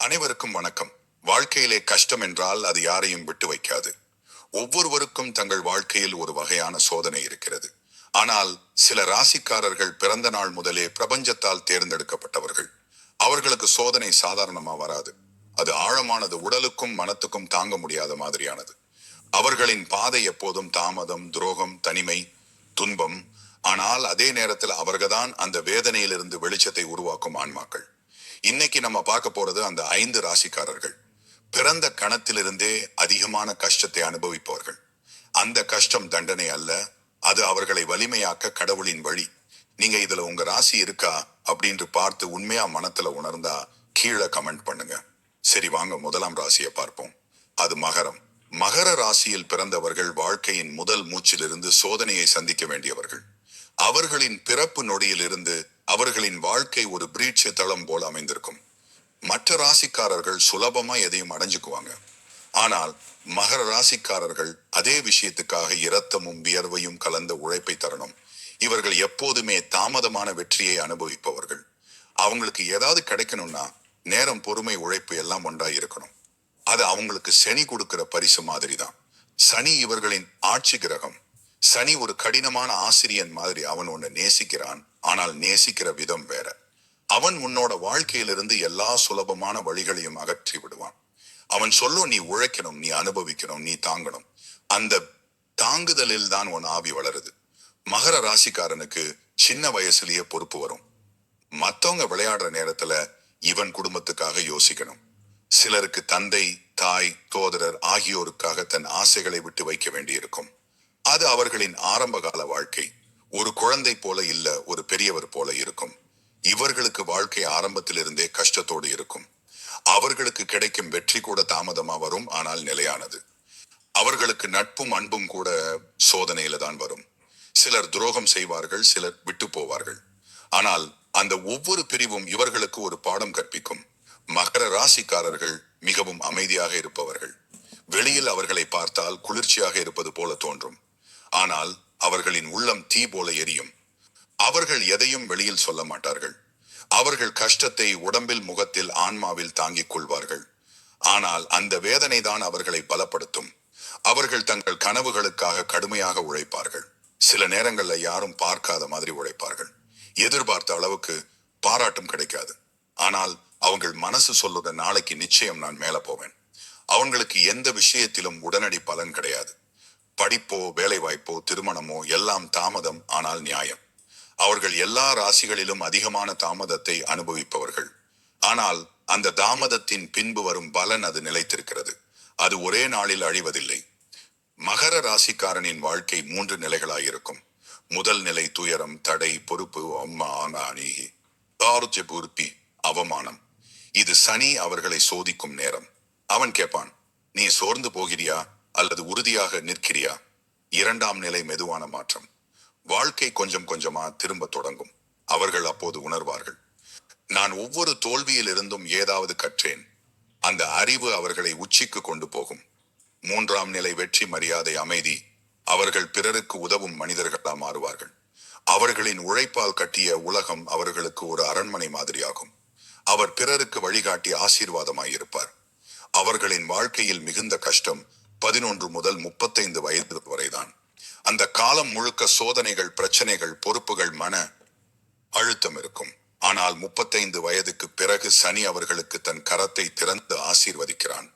அனைவருக்கும் வணக்கம். வாழ்க்கையிலே கஷ்டம் என்றால் அது யாரையும் விட்டு வைக்காது. ஒவ்வொருவருக்கும் தங்கள் வாழ்க்கையில் ஒரு வகையான சோதனை இருக்கிறது. ஆனால் சில ராசிக்காரர்கள் பிறந்த நாள் முதலே பிரபஞ்சத்தால் தேர்ந்தெடுக்கப்பட்டவர்கள். அவர்களுக்கு சோதனை சாதாரணமா வராது. அது ஆழமானது உடலுக்கும் மனத்துக்கும் தாங்க முடியாத மாதிரியானது. அவர்களின் பாதை எப்போதும் தாமதம் துரோகம் தனிமை துன்பம். ஆனால் அதே நேரத்தில் அவர்கள்தான் அந்த வேதனையிலிருந்து வெளிச்சத்தை உருவாக்கும் ஆன்மாக்கள். இன்னைக்கு நம்ம பார்க்க போறது அந்த ஐந்து ராசிக்காரர்கள். பிறந்த கணத்திலிருந்தே அதிகமான கஷ்டத்தை அனுபவிப்பவர்கள். அந்த கஷ்டம் தண்டனை அல்ல அது அவர்களை வலிமையாக்க கடவுளின் வழி. நீங்க இதுல உங்க ராசி இருக்கா அப்படின்னு பார்த்து உண்மையா மனத்துல உணர்ந்தா கீழே கமெண்ட் பண்ணுங்க. சரி வாங்க முதலாம் ராசியை பார்ப்போம். அது மகரம். மகர ராசியில் பிறந்தவர்கள் வாழ்க்கையின் முதல் மூச்சிலிருந்து சோதனையை சந்திக்க வேண்டியவர்கள். அவர்களின் பிறப்பு நொடியிலிருந்து அவர்களின் வாழ்க்கை ஒரு பிரீட்ச தளம் போல அமைந்திருக்கும். மற்ற ராசிக்காரர்கள் சுலபமா எதையும் அடைஞ்சுக்குவாங்க. ஆனால் மகர ராசிக்காரர்கள் அதே விஷயத்துக்காக இரத்தமும் வியர்வையும் கலந்த உழைப்பை தரணும். இவர்கள் எப்போதுமே தாமதமான வெற்றியை அனுபவிப்பவர்கள். அவங்களுக்கு ஏதாவது கிடைக்கணும்னா நேரம் பொறுமை உழைப்பு எல்லாம் ஒன்றா இருக்கணும். அது அவங்களுக்கு சனி கொடுக்கிற பரிசு மாதிரி தான் சனி இவர்களின் ஆட்சி கிரகம். சனி ஒரு கடினமான ஆசிரியன் மாதிரி அவன் ஒன்று நேசிக்கிறான். ஆனால் நேசிக்கிற விதம் வேற. அவன் உன்னோட வாழ்க்கையிலிருந்து எல்லா சுலபமான வழிகளையும் அகற்றி விடுவான். அவன் சொல்லும் நீ உழைக்கணும் நீ அனுபவிக்கணும் நீ தாங்கணும். அந்த தாங்குதலில் தான் உன் ஆவி வளருது. மகர ராசிக்காரனுக்கு சின்ன வயசுலயே பொறுப்பு வரும். மத்தவங்க விளையாடுற நேரத்துல இவன் குடும்பத்துக்காக யோசிக்கணும். சிலருக்கு தந்தை தாய் தோதரர் ஆகியோருக்காக தன் ஆசைகளை விட்டு வைக்க வேண்டியிருக்கும். அது அவர்களின் ஆரம்ப கால வாழ்க்கை. ஒரு குழந்தை போல இல்ல ஒரு பெரியவர் போல இருக்கும். இவர்களுக்கு வாழ்க்கை ஆரம்பத்திலிருந்தே கஷ்டத்தோடு இருக்கும். அவர்களுக்கு கிடைக்கும் வெற்றி கூட தாமதமா வரும் ஆனால் நிலையானது. அவர்களுக்கு நட்பும் அன்பும் கூட சோதனையில தான் வரும். சிலர் துரோகம் செய்வார்கள் சிலர் விட்டு போவார்கள். ஆனால் அந்த ஒவ்வொரு பிரிவும் இவர்களுக்கு ஒரு பாடம் கற்பிக்கும். மகர ராசிக்காரர்கள் மிகவும் அமைதியாக இருப்பவர்கள். வெளியில் அவர்களை பார்த்தால் குளிர்ச்சியாக இருப்பது போல தோன்றும். ஆனால் அவர்களின் உள்ளம் தீ போல எரியும். அவர்கள் எதையும் வெளியில் சொல்ல மாட்டார்கள். அவர்கள் கஷ்டத்தை உடம்பில் முகத்தில் ஆன்மாவில் தாங்கிக் கொள்வார்கள். ஆனால் அந்த வேதனை தான் அவர்களை பலப்படுத்தும். அவர்கள் தங்கள் கனவுகளுக்காக கடுமையாக உழைப்பார்கள். சில நேரங்கள்ல யாரும் பார்க்காத மாதிரி உழைப்பார்கள். எதிர்பார்த்த அளவுக்கு பாராட்டும் கிடைக்காது. ஆனால் அவங்கள் மனசு சொல்லுற நாளைக்கு நிச்சயம் நான் மேல போவேன். அவங்களுக்கு எந்த விஷயத்திலும் உடனடி பலன் கிடையாது. படிப்போ வேலைவாய்ப்போ திருமணமோ எல்லாம் தாமதம் ஆனால் நியாயம். அவர்கள் எல்லா ராசிகளிலும் அதிகமான தாமதத்தை அனுபவிப்பவர்கள். ஆனால் அந்த தாமதத்தின் பின்பு வரும் பலன் அது நிலைத்திருக்கிறது. அது ஒரே நாளில் அழிவதில்லை. மகர ராசிக்காரனின் வாழ்க்கை மூன்று நிலைகளாயிருக்கும். முதல் நிலை துயரம் தடை பொறுப்பு பூர்த்தி அவமானம். இது சனி அவர்களை சோதிக்கும் நேரம். அவன் கேட்பான் நீ சோர்ந்து போகிறியா? அல்லது உறுதியாக நிற்கிறியா? இரண்டாம் நிலை மெதுவான மாற்றம். வாழ்க்கை கொஞ்சம் கொஞ்சமா திரும்ப தொடங்கும். அவர்கள் அப்போது உணர்வார்கள். நான் ஒவ்வொரு தோல்வியிலிருந்தும் ஏதாவது கற்றேன். அந்த அறிவு அவர்களை உச்சிக்கு கொண்டு போகும். மூன்றாம் நிலை வெற்றி மரியாதை அமைதி. அவர்கள் பிறருக்கு உதவும் மனிதர்களா மாறுவார்கள். அவர்களின் உழைப்பால் கட்டிய உலகம் அவர்களுக்கு ஒரு அரண்மனை மாதிரியாகும். அவர் பிறருக்கு வழிகாட்டி ஆசீர்வாதமாயிருப்பார். அவர்களின் வாழ்க்கையில் மிகுந்த கஷ்டம் பதினொன்று முதல் முப்பத்தைந்து வயது வரைதான். அந்த காலம் முழுக்க சோதனைகள் பிரச்சனைகள் பொறுப்புகள் மன அழுத்தம் இருக்கும். ஆனால் முப்பத்தைந்து வயதுக்கு பிறகு சனி அவர்களுக்கு தன் கரத்தை திறந்து ஆசீர்வதிக்கிறான்.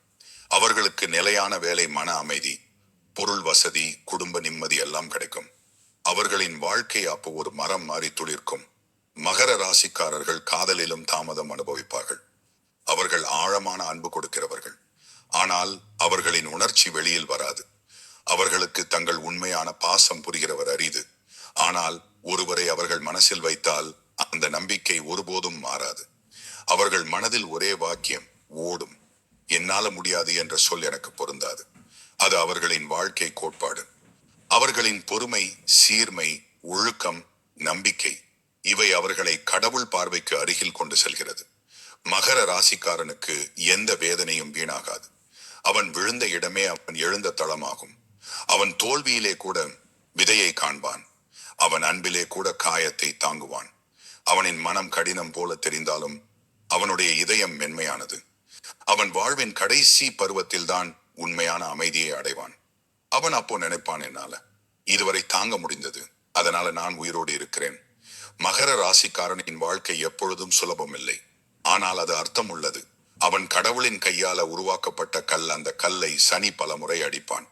அவர்களுக்கு நிலையான வேலை மன அமைதி பொருள் வசதி குடும்ப நிம்மதி எல்லாம் கிடைக்கும். அவர்களின் வாழ்க்கை அப்போ ஒரு மரம் மாறி துளிர்க்கும். மகர ராசிக்காரர்கள் காதலிலும் தாமதம் அனுபவிப்பார்கள். அவர்கள் ஆழமான அன்பு கொடுக்கிறவர்கள். ஆனால் அவர்களின் உணர்ச்சி வெளியில் வராது. அவர்களுக்கு தங்கள் உண்மையான பாசம் புரிகிறவர் அரிது. ஆனால் ஒருவரை அவர்கள் மனசில் வைத்தால் அந்த நம்பிக்கை ஒருபோதும் மாறாது. அவர்கள் மனதில் ஒரே வாக்கியம் ஓடும். என்னால முடியாது என்ற சொல் எனக்கு பொருந்தாது. அது அவர்களின் வாழ்க்கை கோட்பாடு. அவர்களின் பொறுமை சீர்மை ஒழுக்கம் நம்பிக்கை இவை அவர்களை கடவுள் பார்வைக்கு அருகில் கொண்டு செல்கிறது. மகர ராசிக்காரனுக்கு எந்த வேதனையும் வீணாகாது. அவன் விழுந்த இடமே அவன் எழுந்த தளமாகும். அவன் தோல்வியிலே கூட விதையை காண்பான். அவன் அன்பிலே கூட காயத்தை தாங்குவான். அவனின் மனம் கடினம் போல தெரிந்தாலும் அவனுடைய இதயம் மென்மையானது. அவன் வாழ்வின் கடைசி பருவத்தில்தான் உண்மையான அமைதியை அடைவான். அவன் அப்போ நினைப்பான் என்னால. இதுவரை தாங்க முடிந்தது. அதனால நான் உயிரோடு இருக்கிறேன். மகர ராசிக்காரனின் வாழ்க்கை எப்பொழுதும் சுலபம் இல்லை ஆனால் அது அர்த்தம் உள்ளது அவன் கடவுளின் கையால உருவாக்கப்பட்ட கல் அந்த கல்லை சனி பலமுறை அடிப்பான்.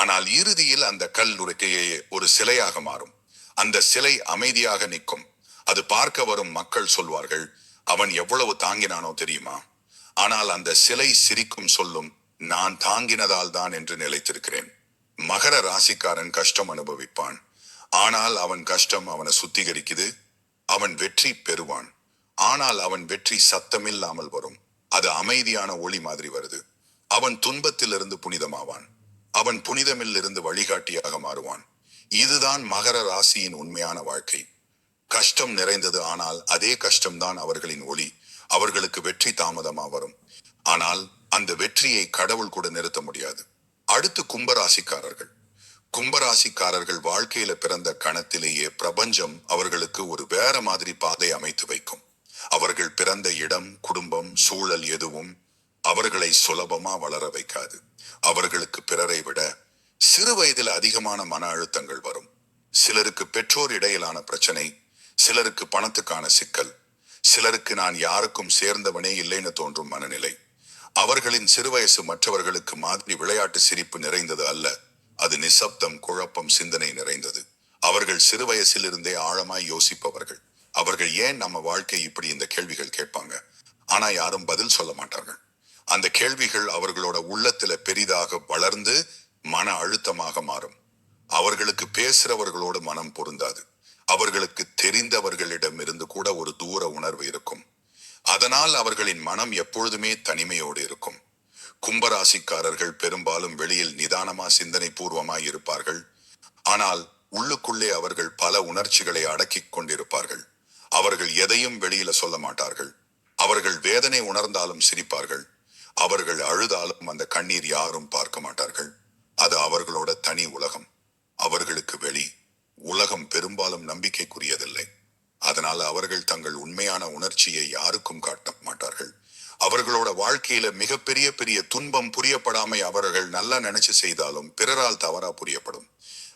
ஆனால் இறுதியில் அந்த கல் உருக்கையே ஒரு சிலையாக மாறும். அந்த சிலை அமைதியாக நிற்கும். அது பார்க்க வரும் மக்கள் சொல்வார்கள் அவன் எவ்வளவு தாங்கினானோ தெரியுமா? ஆனால் அந்த சிலை சிரிக்கும் சொல்லும் நான் தாங்கினதால் தான் என்று நிலைத்திருக்கிறேன். மகர ராசிக்காரன் கஷ்டம் அனுபவிப்பான். ஆனால் அவன் கஷ்டம் அவனை சுத்திகரிக்குது. அவன் வெற்றி பெறுவான். ஆனால் அவன் வெற்றி சத்தமில்லாமல் வரும். அது அமைதியான ஒளி மாதிரி வருது. அவன் துன்பத்திலிருந்து புனிதமாவான். அவன் புனிதமில்லிருந்து வழிகாட்டியாக மாறுவான். இதுதான் மகர ராசியின் உண்மையான வாழ்க்கை. கஷ்டம் நிறைந்தது ஆனால் அதே கஷ்டம்தான் அவர்களின் ஒளி. அவர்களுக்கு வெற்றி தாமதமா வரும். ஆனால் அந்த வெற்றியை கடவுள் கூட நிறுத்த முடியாது. அடுத்து கும்பராசிக்காரர்கள். கும்பராசிக்காரர்கள் வாழ்க்கையில பிறந்த கணத்திலேயே பிரபஞ்சம் அவர்களுக்கு ஒரு வேற மாதிரி பாதை அமைத்து வைக்கும். அவர்கள் பிறந்த இடம் குடும்பம் சூழல் எதுவும் அவர்களை சுலபமா வளர வைக்காது. அவர்களுக்கு பிறரை விட சிறு வயதில் அதிகமான மன அழுத்தங்கள் வரும். சிலருக்கு பெற்றோர் இடையிலான பிரச்சனை சிலருக்கு பணத்துக்கான சிக்கல் சிலருக்கு நான் யாருக்கும் சேர்ந்தவனே இல்லைன்னு தோன்றும் மனநிலை. அவர்களின் சிறுவயசு மற்றவர்களுக்கு மாதிரி விளையாட்டு சிரிப்பு நிறைந்தது அல்ல. அது நிசப்தம் குழப்பம் சிந்தனை நிறைந்தது. அவர்கள் சிறுவயசிலிருந்தே ஆழமாய் யோசிப்பவர்கள். அவர்கள் ஏன் நம்ம வாழ்க்கை இப்படி இந்த கேள்விகள் கேட்பாங்க? ஆனா யாரும் பதில் சொல்ல மாட்டார்கள். அந்த கேள்விகள் அவர்களோட உள்ளத்துல பெரிதாக வளர்ந்து மன அழுத்தமாக மாறும். அவர்களுக்கு பேசுறவர்களோடு மனம் பொருந்தாது. அவர்களுக்கு தெரிந்தவர்களிடம் இருந்து கூட ஒரு தூர உணர்வு இருக்கும். அதனால் அவர்களின் மனம் எப்பொழுதுமே தனிமையோடு இருக்கும். கும்பராசிக்காரர்கள் பெரும்பாலும் வெளியில் நிதானமா சிந்தனை பூர்வமாய் இருப்பார்கள். ஆனால் உள்ளுக்குள்ளே அவர்கள் பல உணர்ச்சிகளை அடக்கிக் கொண்டிருப்பார்கள். அவர்கள் எதையும் வெளியில சொல்ல மாட்டார்கள். அவர்கள் வேதனை உணர்ந்தாலும் சிரிப்பார்கள். அவர்கள் அழுதாலும் அந்த கண்ணீர் யாரும் பார்க்க மாட்டார்கள். அது அவர்களோட தனி உலகம். அவர்களுக்கு வெளி. உலகம் பெரும்பாலும் நம்பிக்கைக்குரியதில்லை. அதனால அவர்கள் தங்கள் உண்மையான உணர்ச்சியை யாருக்கும் காட்ட மாட்டார்கள். அவர்களோட வாழ்க்கையில மிகப்பெரிய பெரிய துன்பம் புரியப்படாமை அவர்கள் நல்லா நினைச்சு செய்தாலும் பிறரால் தவறா புரியப்படும்.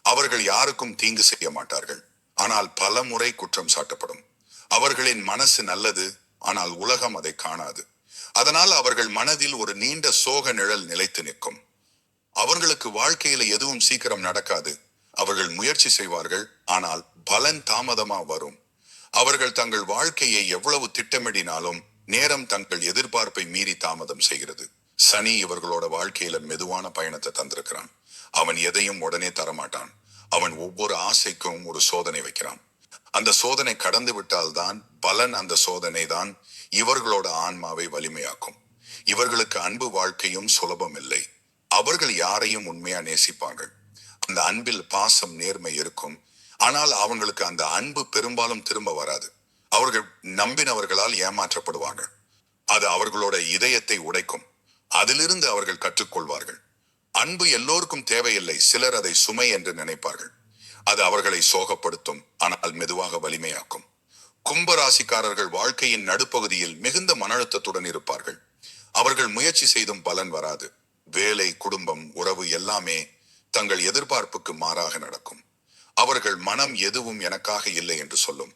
அவர்கள் யாருக்கும் தீங்கு செய்ய மாட்டார்கள். ஆனால் பல முறை குற்றம் சாட்டப்படும். அவர்களின் மனசு நல்லது ஆனால் உலகம் அதை காணாது. அதனால் அவர்கள் மனதில் ஒரு நீண்ட சோக நிழல் நிலைத்து நிற்கும். அவர்களுக்கு வாழ்க்கையில எதுவும் சீக்கிரம் நடக்காது. அவர்கள் முயற்சி செய்வார்கள் ஆனால் பலன் தாமதமா வரும். அவர்கள் தங்கள் வாழ்க்கையை எவ்வளவு திட்டமிடினாலும் நேரம் தங்கள் எதிர்பார்ப்பை மீறி தாமதம் செய்கிறது. சனி இவர்களோட வாழ்க்கையில மெதுவான பயணத்தை தந்திருக்கிறான். அவன் எதையும் உடனே தரமாட்டான். அவன் ஒவ்வொரு ஆசைக்கும் ஒரு சோதனை வைக்கிறான். அந்த சோதனை கடந்து விட்டால்தான் பலன் அந்த சோதனை தான் இவர்களோட ஆன்மாவை வலிமையாக்கும். இவர்களுக்கு அன்பு வாழ்க்கையும் சுலபம் இல்லை. அவர்கள் யாரையும் உண்மையா நேசிப்பாங்க அந்த அன்பில் பாசம் நேர்மை இருக்கும். ஆனால் அவங்களுக்கு அந்த அன்பு பெரும்பாலும் திரும்ப வராது. அவர்கள் நம்பினவர்களால் ஏமாற்றப்படுவாங்க அது அவர்களோட இதயத்தை உடைக்கும். அதிலிருந்து அவர்கள் கற்றுக்கொள்வார்கள். அன்பு எல்லோருக்கும் தேவையில்லை. சிலர் அதை சுமை என்று நினைப்பார்கள். அது அவர்களை சோகப்படுத்தும் ஆனால் மெதுவாக வலிமையாக்கும். கும்பராசிக்காரர்கள் வாழ்க்கையின் நடுப்பகுதியில் மிகுந்த மன அழுத்தத்துடன் இருப்பார்கள். அவர்கள் முயற்சி செய்தும் பலன் வராது. வேலை குடும்பம் உறவு எல்லாமே தங்கள் எதிர்பார்ப்புக்கு மாறாக நடக்கும். அவர்கள் மனம் எதுவும் எனக்காக இல்லை என்று சொல்லும்.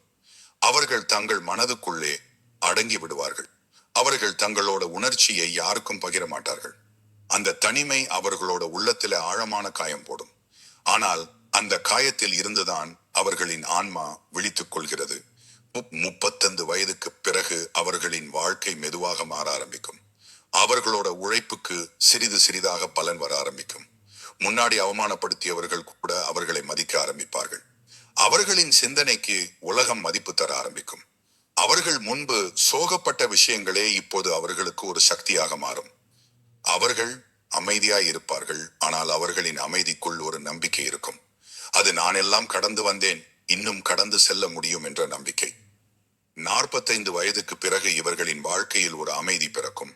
அவர்கள் தங்கள் மனதுக்குள்ளே அடங்கி விடுவார்கள். அவர்கள் தங்களோட உணர்ச்சியை யாருக்கும் பகிர மாட்டார்கள். அந்த தனிமை அவர்களோட உள்ளத்தில ஆழமான காயம் போடும். ஆனால் அந்த காயத்தில் இருந்துதான் அவர்களின் ஆன்மா விழித்துக் கொள்கிறது முப்பத்தந்து வயதுக்கு பிறகு அவர்களின் வாழ்க்கை மெதுவாக மாற ஆரம்பிக்கும். அவர்களோட உழைப்புக்கு சிறிது சிறிதாக பலன் வர ஆரம்பிக்கும். முன்னாடி அவமானப்படுத்தியவர்கள் கூட அவர்களை மதிக்க ஆரம்பிப்பார்கள். அவர்களின் சிந்தனைக்கு உலகம் மதிப்பு தர ஆரம்பிக்கும். அவர்கள் முன்பு சோகப்பட்ட விஷயங்களே இப்போது அவர்களுக்கு ஒரு சக்தியாக மாறும். அவர்கள் அமைதியாய் இருப்பார்கள் ஆனால் அவர்களின் அமைதிக்குள் ஒரு நம்பிக்கை இருக்கும். அது நான் எல்லாம் கடந்து வந்தேன். இன்னும் கடந்து செல்ல முடியும் என்ற நம்பிக்கை. நாற்பத்தைந்து வயதுக்கு பிறகு இவர்களின் வாழ்க்கையில் ஒரு அமைதி பிறக்கும்.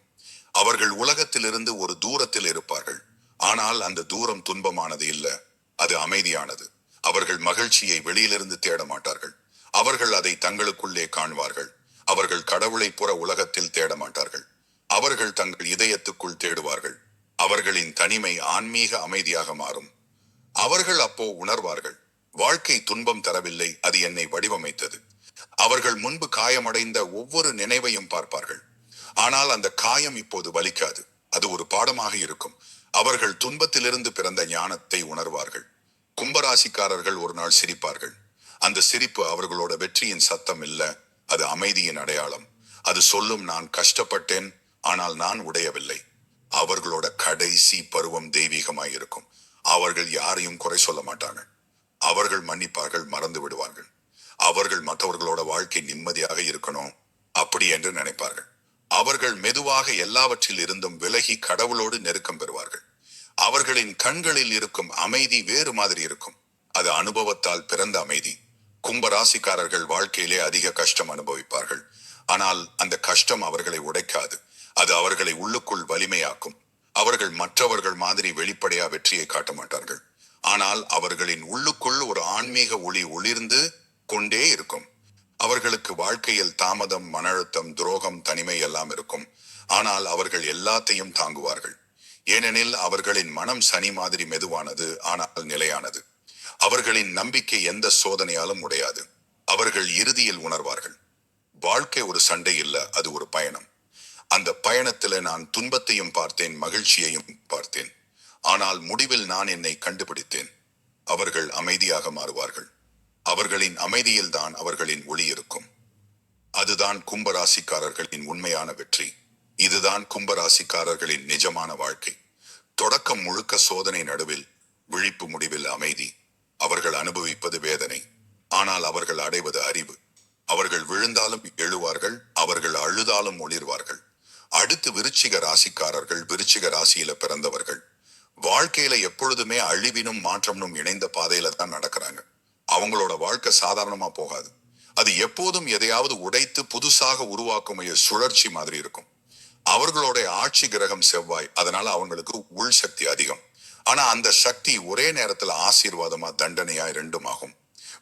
அவர்கள் உலகத்திலிருந்து ஒரு தூரத்தில் இருப்பார்கள். ஆனால் அந்த தூரம் துன்பமானது இல்ல. அது அமைதியானது. அவர்கள் மகிழ்ச்சியை வெளியிலிருந்து தேட மாட்டார்கள். அவர்கள் அதை தங்களுக்குள்ளே காண்பார்கள். அவர்கள் கடவுளை புற உலகத்தில் தேட மாட்டார்கள். அவர்கள் தங்கள் இதயத்துக்குள் தேடுவார்கள். அவர்களின் தனிமை ஆன்மீக அமைதியாக மாறும். அவர்கள் அப்போ உணர்வார்கள் வாழ்க்கை துன்பம் தரவில்லை அது என்னை வடிவமைத்தது. அவர்கள் முன்பு காயமடைந்த ஒவ்வொரு நினைவையும் பார்ப்பார்கள். ஆனால் அந்த காயம் இப்போது வலிக்காது அது ஒரு பாடமாக இருக்கும். அவர்கள் துன்பத்திலிருந்து பிறந்த ஞானத்தை உணர்வார்கள். கும்பராசிக்காரர்கள் ஒரு நாள் சிரிப்பார்கள். அந்த சிரிப்பு அவர்களோட வெற்றியின் சத்தம் இல்ல அது அமைதியின் அடையாளம். அது சொல்லும் நான் கஷ்டப்பட்டேன் ஆனால் நான் உடையவில்லை. அவர்களோட கடைசி பருவம் தெய்வீகமாயிருக்கும். அவர்கள் யாரையும் குறை சொல்ல மாட்டாங்க. அவர்கள் மன்னிப்பார்கள் மறந்து விடுவார்கள். அவர்கள் மற்றவர்களோட வாழ்க்கை நிம்மதியாக இருக்கணும் அப்படி என்று நினைப்பார்கள். அவர்கள் மெதுவாக எல்லாவற்றில் இருந்தும் விலகி கடவுளோடு நெருக்கம் பெறுவார்கள். அவர்களின் கண்களில் இருக்கும் அமைதி வேறு மாதிரி இருக்கும். அது அனுபவத்தால் பிறந்த அமைதி. கும்பராசிக்காரர்கள் வாழ்க்கையிலே அதிக கஷ்டம் அனுபவிப்பார்கள். ஆனால் அந்த கஷ்டம் அவர்களை உடைக்காது. அது அவர்களை உள்ளுக்குள் வலிமையாக்கும். அவர்கள் மற்றவர்கள் மாதிரி வெளிப்படையா வெற்றியை காட்ட மாட்டார்கள். ஆனால் அவர்களின் உள்ளுக்குள் ஒரு ஆன்மீக ஒளி ஒளிர்ந்து கொண்டே இருக்கும். அவர்களுக்கு வாழ்க்கையில் தாமதம் மன அழுத்தம் துரோகம் தனிமை எல்லாம் இருக்கும். ஆனால் அவர்கள் எல்லாத்தையும் தாங்குவார்கள். ஏனெனில் அவர்களின் மனம் சனி மாதிரி மெதுவானது ஆனால் நிலையானது. அவர்களின் நம்பிக்கை எந்த சோதனையாலும் உடையாது. அவர்கள் இறுதியில் உணர்வார்கள். வாழ்க்கை ஒரு சண்டை இல்ல அது ஒரு பயணம். அந்த பயணத்துல நான் துன்பத்தையும் பார்த்தேன் மகிழ்ச்சியையும் பார்த்தேன். ஆனால் முடிவில் நான் என்னை கண்டுபிடித்தேன். அவர்கள் அமைதியாக மாறுவார்கள். அவர்களின் அமைதியில்தான் அவர்களின் ஒளி இருக்கும். அதுதான் கும்பராசிக்காரர்களின் உண்மையான வெற்றி. இதுதான் கும்பராசிக்காரர்களின் நிஜமான வாழ்க்கை. தொடக்கம் முழுக்க சோதனை நடுவில் விழிப்பு முடிவில் அமைதி. அவர்கள் அனுபவிப்பது வேதனை. ஆனால் அவர்கள் அடைவது அறிவு. அவர்கள் விழுந்தாலும் எழுவார்கள் அவர்கள் அழுதாலும் ஒளிர்வார்கள். அடுத்து விருச்சிக ராசிக்காரர்கள் விருச்சிக ராசியில பிறந்தவர்கள். வாழ்க்கையில எப்பொழுதுமே அழிவினும் மாற்றம்னும் இணைந்த பாதையில தான் நடக்கிறாங்க. அவங்களோட வாழ்க்கை சாதாரணமா போகாது. அது எப்போதும் எதையாவது உடைத்து புதுசாக உருவாக்கும் சுழற்சி மாதிரி இருக்கும். அவர்களோட ஆட்சி கிரகம் செவ்வாய். அதனால அவங்களுக்கு உள் சக்தி அதிகம். ஆனா அந்த சக்தி ஒரே நேரத்துல ஆசீர்வாதமா தண்டனையா இரண்டும் ஆகும்.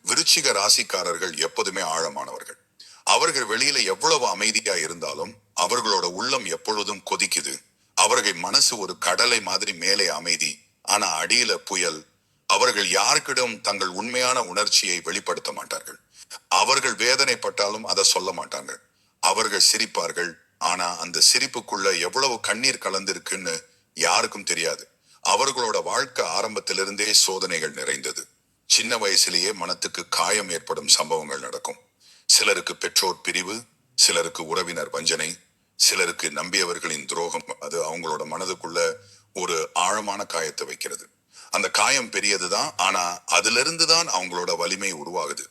விருச்சிக ராசிக்காரர்கள் எப்போதுமே ஆழமானவர்கள். அவர்கள் வெளியில எவ்வளவு அமைதியா இருந்தாலும் அவர்களோட உள்ளம் எப்பொழுதும் கொதிக்குது. அவர்கள் மனசு ஒரு கடலை மாதிரி மேலே அமைதி ஆனா அடியில புயல். அவர்கள் யாருக்கிடம் தங்கள் உண்மையான உணர்ச்சியை வெளிப்படுத்த மாட்டார்கள். அவர்கள் வேதனைப்பட்டாலும் அதை சொல்ல மாட்டாங்க. அவர்கள் சிரிப்பார்கள் ஆனா அந்த சிரிப்புக்குள்ள எவ்வளவு கண்ணீர் கலந்திருக்குன்னு யாருக்கும் தெரியாது. அவர்களோட வாழ்க்கை ஆரம்பத்திலிருந்தே சோதனைகள் நிறைந்தது. சின்ன வயசுலேயே மனத்துக்கு காயம் ஏற்படும் சம்பவங்கள் நடக்கும். சிலருக்கு பெற்றோர் பிரிவு சிலருக்கு உறவினர் வஞ்சனை சிலருக்கு நம்பியவர்களின் துரோகம். அது அவங்களோட மனதுக்குள்ள ஒரு ஆழமான காயத்தை வைக்கிறது. அந்த காயம் பெரியதுதான் ஆனா அதுல தான் அவங்களோட வலிமை உருவாகுது.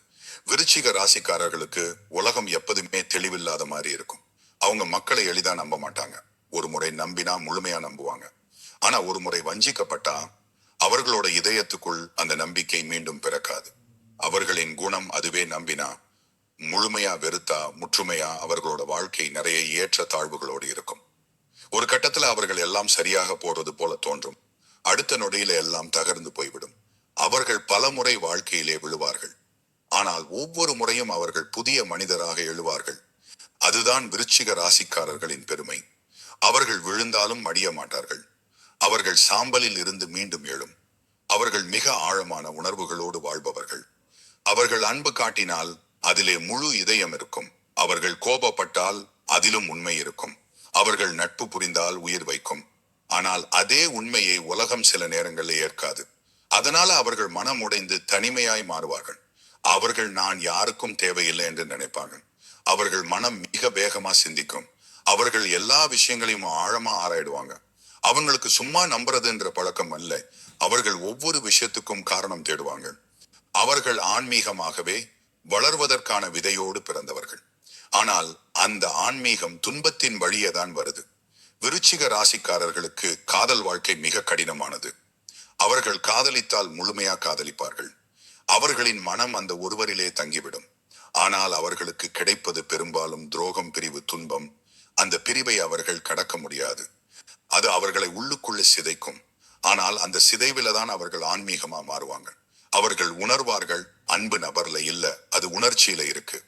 விருச்சிக ராசிக்காரர்களுக்கு உலகம் எப்போதுமே தெளிவில்லாத மாதிரி இருக்கும். அவங்க மக்களை எளிதா நம்ப மாட்டாங்க. ஒரு முறை நம்பினா முழுமையா நம்புவாங்க. ஆனா ஒரு முறை வஞ்சிக்கப்பட்டா அவர்களோட இதயத்துக்குள் அந்த நம்பிக்கை மீண்டும் பிறக்காது. அவர்களின் குணம் அதுவே நம்பினா முழுமையா வெறுத்தா முற்றுமையா அவர்களோட வாழ்க்கை நிறைய ஏற்ற தாழ்வுகளோடு இருக்கும். ஒரு கட்டத்துல அவர்கள் எல்லாம் சரியாக போறது போல தோன்றும். அடுத்த நொடியில எல்லாம் தகர்ந்து போய்விடும். அவர்கள் பல முறை வாழ்க்கையிலே விழுவார்கள். ஆனால் ஒவ்வொரு முறையும் அவர்கள் புதிய மனிதராக எழுவார்கள். அதுதான் விருச்சிக ராசிக்காரர்களின் பெருமை. அவர்கள் விழுந்தாலும் மடிய மாட்டார்கள். அவர்கள் சாம்பலில் இருந்து மீண்டும் எழும். அவர்கள் மிக ஆழமான உணர்வுகளோடு வாழ்பவர்கள். அவர்கள் அன்பு காட்டினால் அதிலே முழு இதயம் இருக்கும். அவர்கள் கோபப்பட்டால் அதிலும் உண்மை இருக்கும். அவர்கள் நட்பு புரிந்தால் உயிர் வைக்கும். ஆனால் அதே உண்மையை உலகம் சில நேரங்களில் ஏற்காது. அதனால அவர்கள் மனம் உடைந்து தனிமையாய் மாறுவார்கள். அவர்கள் நான் யாருக்கும் தேவையில்லை என்று நினைப்பார்கள். அவர்கள் மனம் மிக வேகமா சிந்திக்கும். அவர்கள் எல்லா விஷயங்களையும் ஆழமா ஆராயிடுவாங்க. அவங்களுக்கு சும்மா நம்புறதுன்ற பழக்கம் அல்ல. அவர்கள் ஒவ்வொரு விஷயத்துக்கும் காரணம் தேடுவாங்க. அவர்கள் ஆன்மீகமாகவே வளர்வதற்கான விதையோடு பிறந்தவர்கள். ஆனால் அந்த ஆன்மீகம் துன்பத்தின் வழியே தான் வருது. விருச்சிக ராசிக்காரர்களுக்கு காதல் வாழ்க்கை மிக கடினமானது. அவர்கள் காதலித்தால் முழுமையா காதலிப்பார்கள். அவர்களின் மனம் அந்த ஒருவரிலே தங்கிவிடும். ஆனால் அவர்களுக்கு கிடைப்பது பெரும்பாலும் துரோகம் பிரிவு துன்பம். அந்த பிரிவை அவர்கள் கடக்க முடியாது. அது அவர்களை உள்ளுக்குள்ளே சிதைக்கும். ஆனால் அந்த சிதைவில தான் அவர்கள் ஆன்மீகமா மாறுவாங்க. அவர்கள் உணர்வார்கள் அன்பு நபர்ல இல்ல அது உணர்ச்சியில இருக்கு.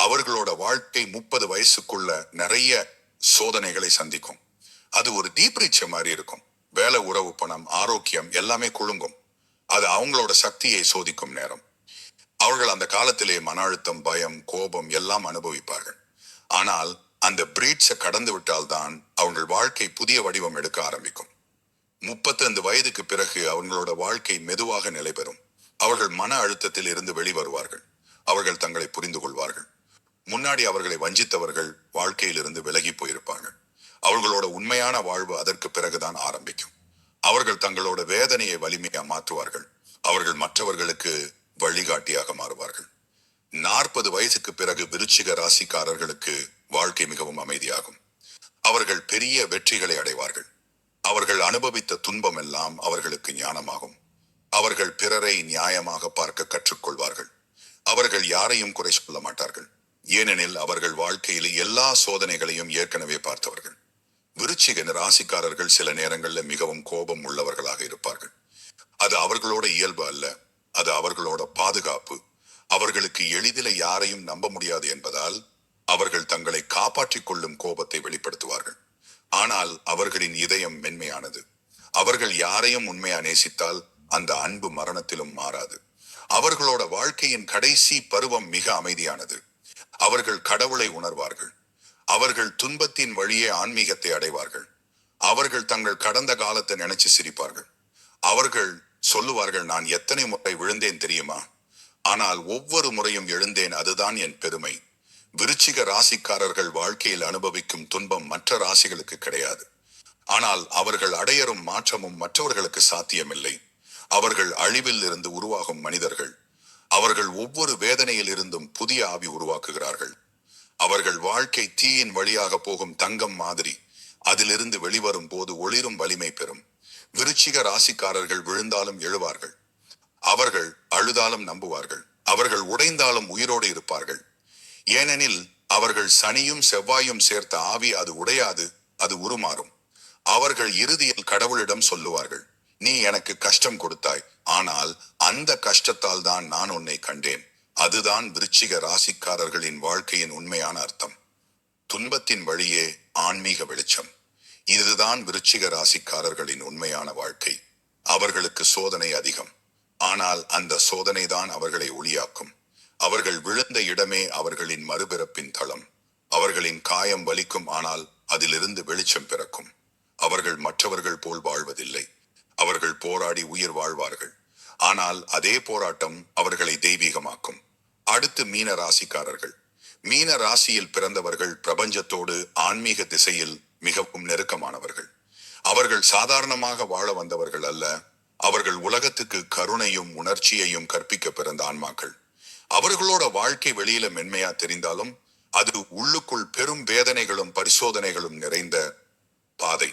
அவர்களோட வாழ்க்கை முப்பது வயசுக்குள்ள நிறைய சோதனைகளை சந்திக்கும். அது ஒரு தீப்ரீட்சை மாதிரி இருக்கும். வேலை உறவு பணம் ஆரோக்கியம் எல்லாமே குலுங்கும். அது அவங்களோட சக்தியை சோதிக்கும் நேரம். அவர்கள் அந்த காலத்திலே மன அழுத்தம் பயம் கோபம் எல்லாம் அனுபவிப்பார்கள். ஆனால் அந்த பிரீட்ஸை கடந்து விட்டால்தான் அவங்கள் வாழ்க்கை புதிய வடிவம் எடுக்க ஆரம்பிக்கும். முப்பத்தைந்து வயதுக்கு பிறகு அவங்களோட வாழ்க்கை மெதுவாக நிலை பெறும். அவர்கள் மன அழுத்தத்தில் இருந்து வெளிவருவார்கள். அவர்கள் தங்களை புரிந்து கொள்வார்கள். முன்னாடி அவர்களை வஞ்சித்தவர்கள் வாழ்க்கையிலிருந்து விலகி போயிருப்பார்கள். அவர்களோட உண்மையான வாழ்வு அதற்கு பிறகுதான் ஆரம்பிக்கும். அவர்கள் தங்களோட வேதனையை வலிமையா மாற்றுவார்கள். அவர்கள் மற்றவர்களுக்கு வழிகாட்டியாக மாறுவார்கள். நாற்பது வயசுக்கு பிறகு விருச்சிக ராசிக்காரர்களுக்கு வாழ்க்கை மிகவும் அமைதியாகும். அவர்கள் பெரிய வெற்றிகளை அடைவார்கள். அவர்கள் அனுபவித்த துன்பம் எல்லாம் அவர்களுக்கு ஞானமாகும். அவர்கள் பிறரை நியாயமாக பார்க்க கற்றுக்கொள்வார்கள். அவர்கள் யாரையும் குறை சொல்ல மாட்டார்கள். ஏனெனில் அவர்கள் வாழ்க்கையில் எல்லா சோதனைகளையும் ஏற்கனவே பார்த்தவர்கள். விருச்சிக ராசிக்காரர்கள் சில நேரங்களில் மிகவும் கோபம் உள்ளவர்களாக இருப்பார்கள். அது அவர்களோட இயல்பு அல்ல. அது அவர்களோட பாதுகாப்பு. அவர்களுக்கு எளிதில் யாரையும் நம்ப முடியாது என்பதால் அவர்கள் தங்களை காப்பாற்றிக் கொள்ளும் கோபத்தை வெளிப்படுத்துவார்கள். ஆனால் அவர்களின் இதயம் மென்மையானது. அவர்கள் யாரையும் உண்மையா நேசித்தால் அந்த அன்பு மரணத்திலும் மாறாது. அவர்களோட வாழ்க்கையின் கடைசி பருவம் மிக அமைதியானது. அவர்கள் கடவுளை உணர்வார்கள். அவர்கள் துன்பத்தின் வழியே ஆன்மீகத்தை அடைவார்கள். அவர்கள் தங்கள் கடந்த காலத்தை நினைச்சு சிரிப்பார்கள். அவர்கள் சொல்லுவார்கள் நான் எத்தனை முறை விழுந்தேன் தெரியுமா? ஆனால் ஒவ்வொரு முறையும் எழுந்தேன் அதுதான் என் பெருமை. விருச்சிக ராசிக்காரர்கள் வாழ்க்கையில் அனுபவிக்கும் துன்பம் மற்ற ராசிகளுக்கு கிடையாது. ஆனால் அவர்கள் அடையறும் மாற்றமும் மற்றவர்களுக்கு சாத்தியமில்லை. அவர்கள் அழிவில் இருந்து உருவாகும் மனிதர்கள். அவர்கள் ஒவ்வொரு வேதனையில் இருந்தும் புதிய ஆவி உருவாக்குகிறார்கள். அவர்கள் வாழ்க்கை தீயின் வழியாக போகும் தங்கம் மாதிரி அதிலிருந்து வெளிவரும் போது ஒளிரும் வலிமை பெறும். விருச்சிக ராசிக்காரர்கள் விழுந்தாலும் எழுவார்கள். அவர்கள் அழுதாலும் நம்புவார்கள். அவர்கள் உடைந்தாலும் உயிரோடு இருப்பார்கள். ஏனெனில் அவர்கள் சனியும் செவ்வாயும் சேர்த்த ஆவி அது உடையாது அது உருமாறும். அவர்கள் இறுதியில் கடவுளிடம் சொல்லுவார்கள். நீ எனக்கு கஷ்டம் கொடுத்தாய். ஆனால் அந்த கஷ்டத்தால் தான் நான் உன்னை கண்டேன். அதுதான் விருச்சிக ராசிக்காரர்களின் வாழ்க்கையின் உண்மையான அர்த்தம். துன்பத்தின் வழியே ஆன்மீக வெளிச்சம். இதுதான் விருச்சிக ராசிக்காரர்களின் உண்மையான வாழ்க்கை. அவர்களுக்கு சோதனை அதிகம். ஆனால் அந்த சோதனை தான் அவர்களை ஒளியாக்கும். அவர்கள் விழுந்த இடமே அவர்களின் மறுபிறப்பின் தளம். அவர்களின் காயம் வலிக்கும் ஆனால் அதிலிருந்து வெளிச்சம் பிறக்கும். அவர்கள் மற்றவர்கள் போல் வாழ்வதில்லை. அவர்கள் போராடி உயிர் வாழ்வார்கள். ஆனால் அதே போராட்டம் அவர்களை தெய்வீகமாக்கும். அடுத்து மீன ராசிக்காரர்கள். மீன ராசியில் பிறந்தவர்கள் பிரபஞ்சத்தோடு ஆன்மீக திசையில் மிகவும் நெருக்கமானவர்கள். அவர்கள் சாதாரணமாக வாழ வந்தவர்கள் அல்ல. அவர்கள் உலகத்துக்கு கருணையும் உணர்ச்சியையும் கற்பிக்க பிறந்த ஆன்மாக்கள். அவர்களோட வாழ்க்கை வெளியில மென்மையா தெரிந்தாலும் அது உள்ளுக்குள் பெரும் வேதனைகளும் பரிசோதனைகளும் நிறைந்த பாதை.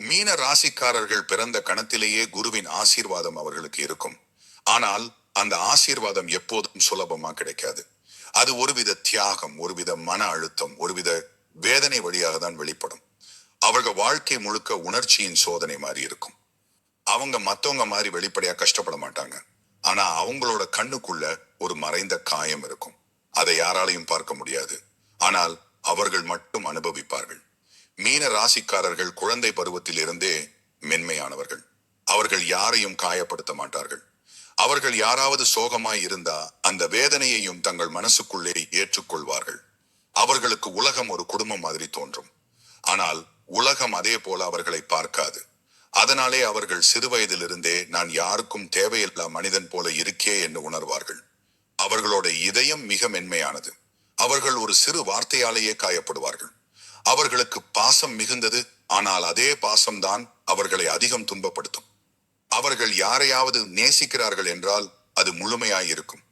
மீன ராசிக்காரர்கள் பிறந்த கணத்திலேயே குருவின் ஆசீர்வாதம் அவர்களுக்கு இருக்கும். ஆனால் அந்த ஆசீர்வாதம் எப்போதும் சுலபமா கிடைக்காது. அது ஒருவித தியாகம் ஒருவித மன அழுத்தம் ஒருவித வேதனை வழியாக தான் வெளிப்படும். அவர்கள் வாழ்க்கை முழுக்க உணர்ச்சியின் சோதனை மாதிரி இருக்கும். அவங்க மத்தவங்க மாதிரி வெளிப்படையா கஷ்டப்பட மாட்டாங்க. ஆனா அவங்களோட கண்ணுக்குள்ள ஒரு மறைந்த காயம் இருக்கும். அதை யாராலையும் பார்க்க முடியாது. ஆனால் அவர்கள் மட்டும் அனுபவிப்பார்கள். மீன ராசிக்காரர்கள் குழந்தை பருவத்தில் இருந்தே மென்மையானவர்கள். அவர்கள் யாரையும் காயப்படுத்த மாட்டார்கள். அவர்கள் யாராவது சோகமாய் இருந்தா அந்த வேதனையையும் தங்கள் மனசுக்குள்ளே ஏற்றுக்கொள்வார்கள். அவர்களுக்கு உலகம் ஒரு குடும்பம் மாதிரி தோன்றும். ஆனால் உலகம் அதே போல அவர்களை பார்க்காது. அதனாலே அவர்கள் சிறுவயதிலிருந்தே நான் யாருக்கும் தேவையில்லா மனிதன் போல இருக்கே என்று உணர்வார்கள். அவர்களோட இதயம் மிக மென்மையானது. அவர்கள் ஒரு சிறு வார்த்தையாலேயே காயப்படுவார்கள். அவர்களுக்கு பாசம் மிகுந்தது ஆனால் அதே பாசம்தான் அவர்களை அதிகம் துன்பப்படுத்தும். அவர்கள் யாரையாவது நேசிக்கிறார்கள் என்றால் அது முழுமையாயிருக்கும்.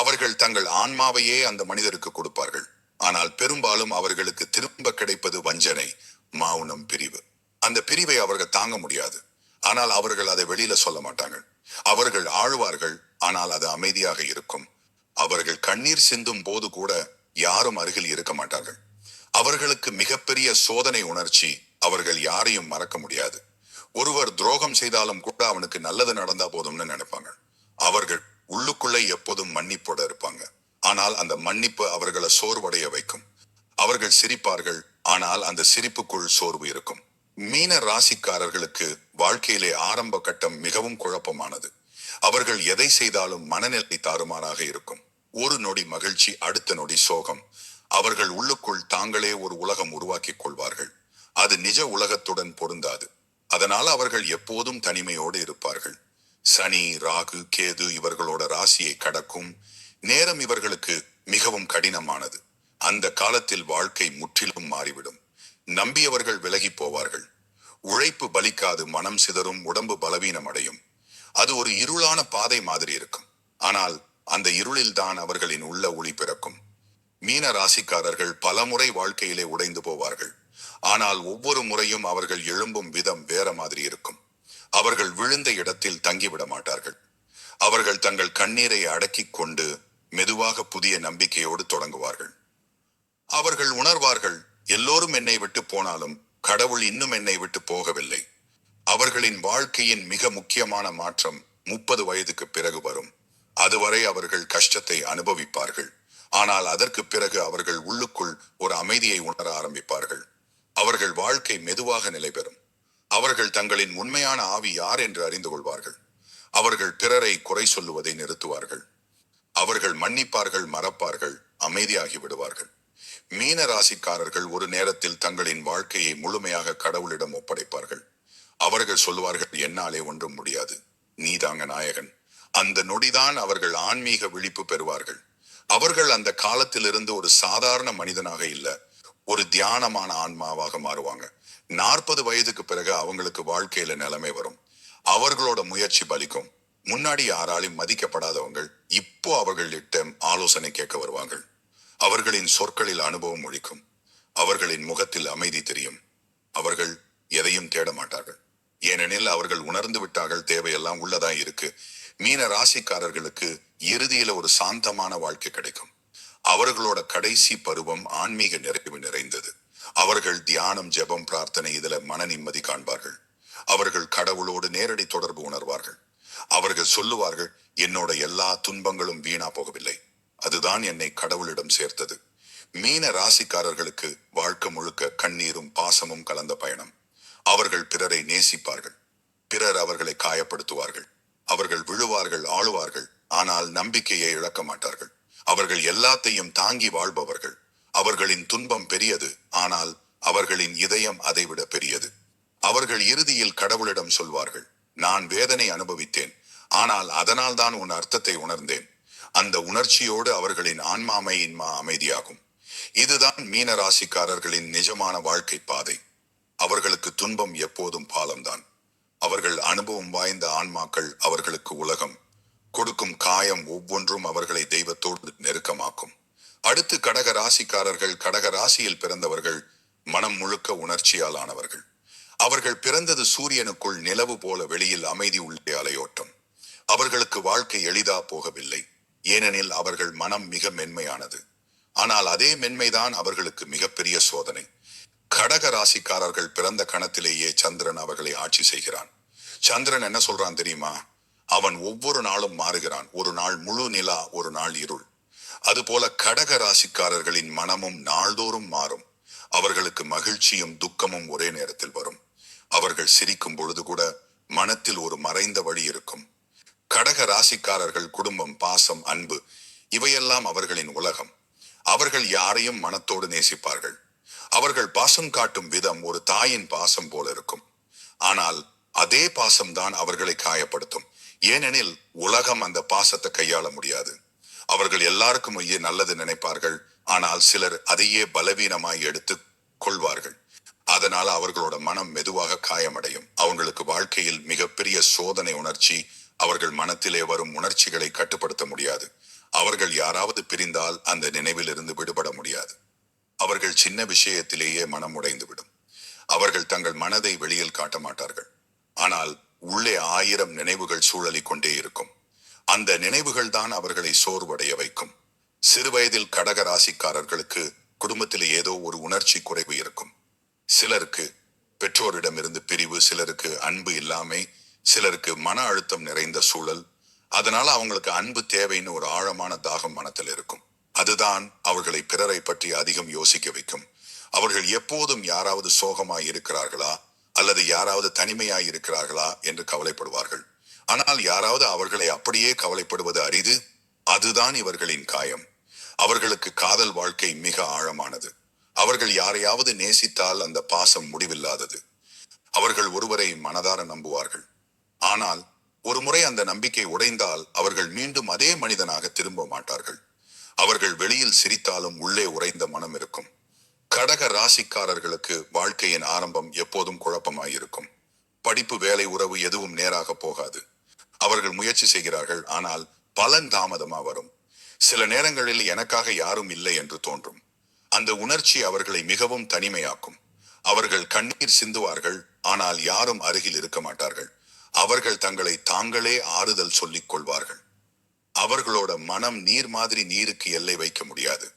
அவர்கள் தங்கள் ஆன்மாவையே அந்த மனிதருக்கு கொடுப்பார்கள். ஆனால் பெரும்பாலும் அவர்களுக்கு திரும்ப கிடைப்பது வஞ்சனை மௌனம் பிரிவு. அந்த பிரிவை அவர்கள் தாங்க முடியாது. ஆனால் அவர்கள் அதை வெளியில சொல்ல மாட்டாங்க அவர்கள் ஆழ்வார்கள் ஆனால் அது அமைதியாக இருக்கும். அவர்கள் கண்ணீர் சிந்தும் போது கூட யாரும் அருகில் இருக்க மாட்டார்கள். அவர்களுக்கு மிகப்பெரிய சோதனை உணர்ச்சி அவர்கள் யாரையும் மறக்க முடியாது. ஒருவர் துரோகம் செய்தாலும் கூட அவனுக்கு நல்லது நடந்தா போதும்னு நினைப்பாங்க. அவர்கள் உள்ளுக்குள்ளே எப்போதும் மன்னிப்போட இருப்பாங்க. ஆனால் அந்த மன்னிப்பு அவர்களை சோர்வடைய வைக்கும். அவர்கள் சிரிப்பார்கள் ஆனால் அந்த சிரிப்புக்குள் சோர்வு இருக்கும். மீன ராசிக்காரர்களுக்கு வாழ்க்கையிலே ஆரம்ப கட்டம் மிகவும் குழப்பமானது. அவர்கள் எதை செய்தாலும் மனநிலை தாறுமாறாக இருக்கும். ஒரு நொடி மகிழ்ச்சி அடுத்த நொடி சோகம். அவர்கள் உள்ளுக்குள் தாங்களே ஒரு உலகம் உருவாக்கிக் கொள்வார்கள். அது நிஜ உலகத்துடன் பொருந்தாது. அதனால் அவர்கள் எப்போதும் தனிமையோடு இருப்பார்கள். சனி ராகு கேது இவர்களோட ராசியை கடக்கும் நேரம் இவர்களுக்கு மிகவும் கடினமானது. அந்த காலத்தில் வாழ்க்கை முற்றிலும் மாறிவிடும். நம்பியவர்கள் விலகி போவார்கள். உழைப்பு பலிக்காது மனம் சிதறும் உடம்பு பலவீனம் அடையும் அது ஒரு இருளான பாதை மாதிரி இருக்கும். ஆனால் அந்த இருளில்தான் அவர்களின் உள்ள ஒளி பிறக்கும். மீன ராசிக்காரர்கள் பலமுறை வாழ்க்கையிலே உடைந்து போவார்கள். ஆனால் ஒவ்வொரு முறையும் அவர்கள் எழும்பும் விதம் வேற மாதிரி இருக்கும். அவர்கள் விழுந்த இடத்தில் தங்கிவிட மாட்டார்கள். அவர்கள் தங்கள் கண்ணீரை அடக்கிக் கொண்டு மெதுவாக புதிய நம்பிக்கையோடு தொடங்குவார்கள். அவர்கள் உணர்வார்கள் எல்லோரும் என்னை விட்டு போனாலும் கடவுள் இன்னும் என்னை விட்டு போகவில்லை. அவர்களின் வாழ்க்கையின் மிக முக்கியமான மாற்றம் முப்பது வயதுக்கு பிறகு வரும். அதுவரை அவர்கள் கஷ்டத்தை அனுபவிப்பார்கள். ஆனால் அதற்கு பிறகு அவர்கள் உள்ளுக்குள் ஒரு அமைதியை உணர ஆரம்பிப்பார்கள். அவர்கள் வாழ்க்கை மெதுவாக நிலைபெறும் அவர்கள் தங்களின் உண்மையான ஆவி யார் என்று அறிந்து கொள்வார்கள். அவர்கள் பிறரை குறை சொல்லுவதை நிறுத்துவார்கள். அவர்கள் மன்னிப்பார்கள் மறப்பார்கள் அமைதியாகி விடுவார்கள். மீன ராசிக்காரர்கள் ஒரு நேரத்தில் தங்களின் வாழ்க்கையை முழுமையாக கடவுளிடம் ஒப்படைப்பார்கள். அவர்கள் சொல்வார்கள் என்னாலே ஒன்றும் முடியாது. நீதாங்க நாயகன். அந்த நொடிதான் அவர்கள் ஆன்மீக விழிப்பு பெறுவார்கள். அவர்கள் அந்த காலத்திலிருந்து ஒரு சாதாரண மனிதனாக இல்ல. ஒரு தியானமான ஆன்மாவாக மாறுவாங்க. நாற்பது வயதுக்கு பிறகு அவங்களுக்கு வாழ்க்கையில நிலைமை வரும். அவர்களோட முயற்சி பலிக்கும். முன்னாடி யாராலையும் மதிக்கப்படாதவங்க இப்போ அவர்களிட்ட ஆலோசனை கேட்க வருவார்கள். அவர்களின் சொற்களில் அனுபவம் ஒழிக்கும். அவர்களின் முகத்தில் அமைதி தெரியும். அவர்கள் எதையும் தேட மாட்டார்கள். ஏனெனில் அவர்கள் உணர்ந்து விட்டார்கள் தேவையெல்லாம் உள்ளதா இருக்கு. மீன ராசிக்காரர்களுக்கு இறுதியில ஒரு சாந்தமான வாழ்க்கை கிடைக்கும். அவர்களோட கடைசி பருவம் ஆன்மீக நிறைவு நிறைந்தது. அவர்கள் தியானம் ஜெபம் பிரார்த்தனை இதுல மன நிம்மதி காண்பார்கள். அவர்கள் கடவுளோடு நேரடி தொடர்பு உணர்வார்கள். அவர்கள் சொல்லுவார்கள் என்னோட எல்லா துன்பங்களும் வீணா போகவில்லை. அதுதான் என்னை கடவுளிடம் சேர்த்தது. மீன ராசிக்காரர்களுக்கு வாழ்க்கை முழுக்க கண்ணீரும் பாசமும் கலந்த பயணம். அவர்கள் பிறரை நேசிப்பார்கள். பிறர் அவர்களை காயப்படுத்துவார்கள். அவர்கள் விழுவார்கள் ஆளுவார்கள். ஆனால் நம்பிக்கையை இழக்க மாட்டார்கள். அவர்கள் எல்லாத்தையும் தாங்கி வாழ்பவர்கள். அவர்களின் துன்பம் பெரியது ஆனால் அவர்களின் இதயம் அதைவிட பெரியது. அவர்கள் இறுதியில் கடவுளிடம் சொல்வார்கள் நான் வேதனை அனுபவித்தேன் ஆனால் அதனால் தான் உன் அர்த்தத்தை உணர்ந்தேன். அந்த உணர்ச்சியோடு அவர்களின் ஆன்மாமை இன்மா அமைதியாகும். இதுதான் மீன ராசிக்காரர்களின் நிஜமான வாழ்க்கை பாதை. அவர்களுக்கு துன்பம் எப்போதும் பாலம்தான். அவர்கள் அனுபவம் வாய்ந்த ஆன்மாக்கள் அவர்களுக்கு உலகம். கொடுக்கும் காயம் ஒவ்வொன்றும் அவர்களை தெய்வத்தோடு நெருக்கமாக்கும். அடுத்து கடக ராசிக்காரர்கள் கடக ராசியில் பிறந்தவர்கள் மனம் முழுக்க உணர்ச்சியால் ஆனவர்கள் அவர்கள் பிறந்தது சூரியனுக்குள் நிலவு போல வெளியில் அமைதி உள்ளே அலையோட்டம். அவர்களுக்கு வாழ்க்கை எளிதா போகவில்லை. ஏனெனில் அவர்கள் மனம் மிக மென்மையானது. ஆனால் அதே மென்மைதான் அவர்களுக்கு மிகப்பெரிய சோதனை. கடக ராசிக்காரர்கள் பிறந்த கணத்திலேயே சந்திரன் அவர்களை ஆட்சி செய்கிறான். சந்திரன் என்ன சொல்றான் தெரியுமா? அவன் ஒவ்வொரு நாளும் மாறுகிறான். ஒரு நாள் முழு நிலா ஒரு நாள் இருள். அதுபோல கடக ராசிக்காரர்களின் மனமும் நாள்தோறும் மாறும். அவர்களுக்கு மகிழ்ச்சியும் துக்கமும் ஒரே நேரத்தில் வரும். அவர்கள் சிரிக்கும் பொழுது கூட மனத்தில் ஒரு மறைந்த வழி இருக்கும். கடக ராசிக்காரர்கள் குடும்பம் பாசம் அன்பு இவையெல்லாம் அவர்களின் உலகம். அவர்கள் யாரையும் மனத்தோடு நேசிப்பார்கள். அவர்கள் பாசம் காட்டும் விதம் ஒரு தாயின் பாசம் போல இருக்கும். ஆனால் அதே பாசம்தான் அவர்களை காயப்படுத்தும். ஏனெனில் உலகம் அந்த பாசத்தை கையாள முடியாது. அவர்கள் எல்லாருக்கும் ஐயே நல்லது நினைப்பார்கள். ஆனால் சிலர் அதையே பலவீனமாய் எடுத்து கொள்வார்கள். அதனால அவர்களோட மனம் மெதுவாக காயமடையும். அவங்களுக்கு வாழ்க்கையில் மிகப்பெரிய சோதனை உணர்ச்சி அவர்கள் மனத்திலே வரும் உணர்ச்சிகளை கட்டுப்படுத்த முடியாது. அவர்கள் யாராவது பிரிந்தால் அந்த நினைவிலிருந்து விடுபட முடியாது. அவர்கள் சின்ன விஷயத்திலேயே மனம் உடைந்து விடும் அவர்கள் தங்கள் மனதை வெளியில் காட்ட மாட்டார்கள். ஆனால் உள்ளே ஆயிரம் நினைவுகள் சூழலிக் கொண்டே இருக்கும். அந்த நினைவுகள் தான் அவர்களை சோர்வடைய வைக்கும். சிறுவயதில் கடக ராசிக்காரர்களுக்கு குடும்பத்தில் ஏதோ ஒரு உணர்ச்சி குறைவு இருக்கும். சிலருக்கு பெற்றோரிடமிருந்து பிரிவு சிலருக்கு அன்பு இல்லாமை சிலருக்கு மன அழுத்தம் நிறைந்த சூழல். அதனால அவங்களுக்கு அன்பு தேவைன்னு ஒரு ஆழமான தாகம் மனத்தில் இருக்கும். அதுதான் அவர்களை பிறரை பற்றி அதிகம் யோசிக்க வைக்கும். அவர்கள் எப்போதும் யாராவது சோகமாய் இருக்கிறார்களா? அல்லது யாராவது தனிமையாய் இருக்கிறார்களா என்று கவலைப்படுவார்கள். ஆனால் யாராவது அவர்களை அப்படியே கவலைப்படுவது அரிது? அதுதான் இவர்களின் காயம். அவர்களுக்கு காதல் வாழ்க்கை மிக ஆழமானது. அவர்கள் யாரையாவது நேசித்தால் அந்த பாசம் முடிவில்லாதது. அவர்கள் ஒருவரை மனதார நம்புவார்கள். ஆனால் ஒரு முறை அந்த நம்பிக்கை உடைந்தால் அவர்கள் மீண்டும் அதே மனிதனாக திரும்ப மாட்டார்கள். அவர்கள் வெளியில் சிரித்தாலும் உள்ளே உறைந்த மனம் இருக்கும். கடக ராசிக்காரர்களுக்கு வாழ்க்கையின் ஆரம்பம் எப்போதும் குழப்பமாயிருக்கும். படிப்பு வேலை உறவு எதுவும் நேராக போகாது. அவர்கள் முயற்சி செய்கிறார்கள் ஆனால் பலன் தாமதமா வரும். சில நேரங்களில் எனக்காக யாரும் இல்லை என்று தோன்றும். அந்த உணர்ச்சி அவர்களை மிகவும் தனிமையாக்கும். அவர்கள் கண்ணீர் சிந்துவார்கள் ஆனால் யாரும் அருகில் இருக்க மாட்டார்கள். அவர்கள் தங்களை தாங்களே ஆறுதல் சொல்லிக் கொள்வார்கள். அவர்களோட மனம் நீர் மாதிரி நீருக்கு எல்லை வைக்க முடியாது.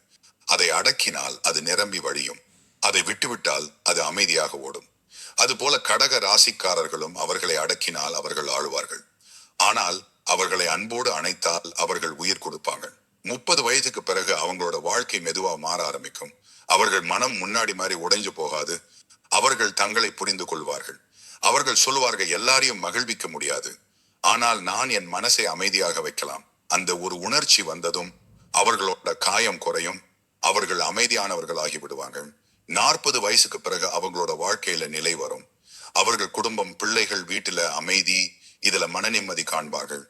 அதை அடக்கினால் அது நிரம்பி வழியும். அதை விட்டுவிட்டால் அது அமைதியாக ஓடும். அதுபோல கடக ராசிக்காரர்களும் அவர்களை அடக்கினால் அவர்கள் ஆழுவார்கள் ஆனால் அவர்களை அன்போடு அணைத்தால் அவர்கள் உயிர் கொடுப்பாங்க முப்பது வயதுக்கு பிறகு அவங்களோட வாழ்க்கை மெதுவா மாற ஆரம்பிக்கும். அவர்கள் மனம் முன்னாடி மாதிரி உடைஞ்சு போகாது. அவர்கள் தங்களை புரிந்து கொள்வார்கள். அவர்கள் சொல்லுவார்கள் எல்லாரையும் மகிழ்விக்க முடியாது. ஆனால் நான் என் மனசை அமைதியாக வைக்கலாம். அந்த ஒரு உணர்ச்சி வந்ததும் அவர்களோட காயம் குறையும். அவர்கள் அமைதியானவர்களாகி விடுவாங்க. நாற்பது வயசுக்கு பிறகு அவங்களோட வாழ்க்கையில நிலை வரும். அவர்கள் குடும்பம் பிள்ளைகள் வீட்டுல அமைதி இதுல மன நிம்மதி காண்பார்கள்.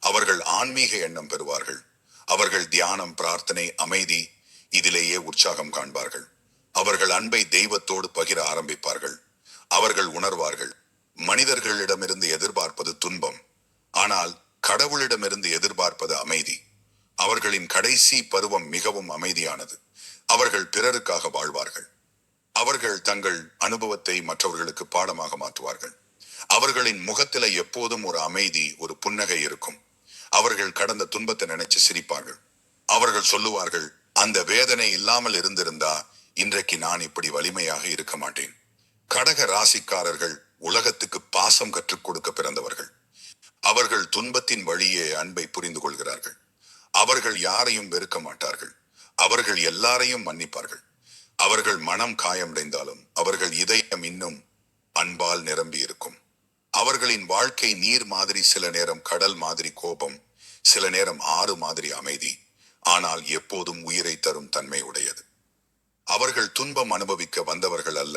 அவர்கள் ஆன்மீக எண்ணம் பெறுவார்கள். அவர்கள் தியானம் பிரார்த்தனை அமைதி இதிலேயே உற்சாகம் காண்பார்கள். அவர்கள் அன்பை தெய்வத்தோடு பகிர ஆரம்பிப்பார்கள். அவர்கள் உணர்வார்கள். மனிதர்களிடமிருந்து எதிர்பார்ப்பது துன்பம். ஆனால் கடவுளிடமிருந்து எதிர்பார்ப்பது அமைதி. அவர்களின் கடைசி பருவம் மிகவும் அமைதியானது. அவர்கள் பிறருக்காக வாழ்வார்கள். அவர்கள் தங்கள் அனுபவத்தை மற்றவர்களுக்கு பாடமாக மாற்றுவார்கள். அவர்களின் முகத்தில எப்போதும் ஒரு அமைதி ஒரு புன்னகை இருக்கும். அவர்கள் கடந்த துன்பத்தை நினைச்சு சிரிப்பார்கள். அவர்கள் சொல்லுவார்கள் அந்த வேதனை இல்லாமல் இருந்திருந்தா இன்றைக்கு நான் இப்படி வலிமையாக இருக்க மாட்டேன். கடக ராசிக்காரர்கள் உலகத்துக்கு பாசம் கற்றுக் கொடுக்க பிறந்தவர்கள். அவர்கள் துன்பத்தின் வழியே அன்பை புரிந்து கொள்கிறார்கள். அவர்கள் யாரையும் வெறுக்க மாட்டார்கள். அவர்கள் எல்லாரையும் மன்னிப்பார்கள். அவர்கள் மனம் காயமடைந்தாலும் அவர்கள் இதயம் இன்னும் அன்பால் நிரம்பி இருக்கும். அவர்களின் வாழ்க்கை நீர் மாதிரி சில நேரம் கடல் மாதிரி கோபம் சில நேரம் ஆறு மாதிரி அமைதி. ஆனால் எப்போதும் உயிரை தரும் தன்மை உடையது. அவர்கள் துன்பம் அனுபவிக்க வந்தவர்கள் அல்ல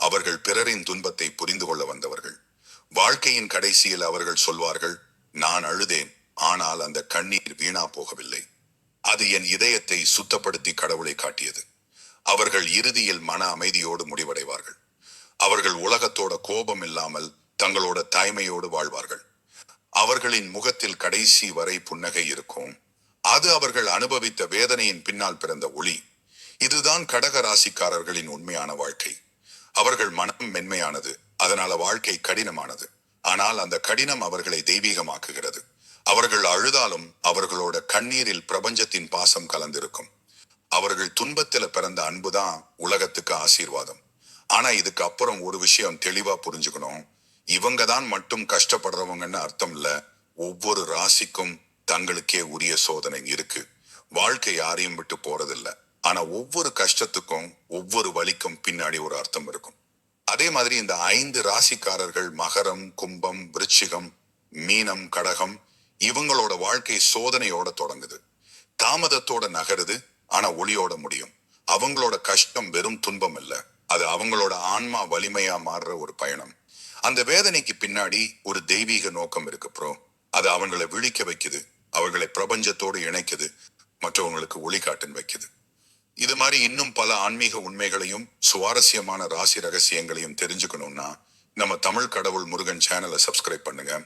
அவர்கள் பிறரின் துன்பத்தை புரிந்து கொள்ள வந்தவர்கள். வாழ்க்கையின் கடைசியில் அவர்கள் சொல்வார்கள் நான் அழுதேன் ஆனால் அந்த கண்ணீர் வீணா போகவில்லை. அது என் இதயத்தை சுத்தப்படுத்தி கடவுளை காட்டியது. அவர்கள் இறுதியில் மன அமைதியோடு முடிவடைவார்கள். அவர்கள் உலகத்தோட கோபம் இல்லாமல் தங்களோட தாய்மையோடு வாழ்வார்கள். அவர்களின் முகத்தில் கடைசி வரை புன்னகை இருக்கும். அது அவர்கள் அனுபவித்த வேதனையின் பின்னால் பிறந்த ஒளி. இதுதான் கடக ராசிக்காரர்களின் உண்மையான வாழ்க்கை. அவர்கள் மனம் மென்மையானது அதனால வாழ்க்கை கடினமானது. ஆனால் அந்த கடினம் அவர்களை தெய்வீகமாக்குகிறது. அவர்கள் அழுதாலும் அவர்களோட கண்ணீரில் பிரபஞ்சத்தின் பாசம் கலந்திருக்கும். அவர்கள் துன்பத்தில் பிறந்த அன்புதான் உலகத்துக்கு ஆசீர்வாதம். ஆனா இதுக்கு அப்புறம் ஒரு விஷயம் தெளிவா புரிஞ்சுக்கணும். இவங்க தான் மட்டும் கஷ்டப்படுறவங்கன்னு அர்த்தம் இல்ல. ஒவ்வொரு ராசிக்கும் தங்களுக்கே உரிய சோதனை இருக்கு. வாழ்க்கை யாரையும் விட்டு போறதில்ல. ஆனா ஒவ்வொரு கஷ்டத்துக்கும் ஒவ்வொரு வலிக்கும் பின்னாடி ஒரு அர்த்தம் இருக்கும். அதே மாதிரி இந்த ஐந்து ராசிக்காரர்கள் மகரம் கும்பம் விருச்சிகம் மீனம் கடகம் இவங்களோட வாழ்க்கை சோதனையோட தொடங்குது. தாமதத்தோட நகருது ஆனா ஒளியோட முடியும். அவங்களோட கஷ்டம் வெறும் துன்பம் இல்ல. அது அவங்களோட ஆன்மா வலிமையா மாறுற ஒரு பயணம். அந்த வேதனைக்கு பின்னாடி ஒரு தெய்வீக நோக்கம் இருக்கு ப்ரோ அது அவங்களை விழிக்க வைக்குது அவர்களை பிரபஞ்சத்தோடு இணைக்குது மற்றவங்களுக்கு ஒளிகாட்டன் வைக்குது. இது மாதிரி இன்னும் பல ஆன்மீக உண்மைகளையும் சுவாரஸ்யமான ராசி ரகசியங்களையும் தெரிஞ்சுக்கணும்னா நம்ம தமிழ் கடவுள் முருகன் சேனலை சப்ஸ்கிரைப் பண்ணுங்க.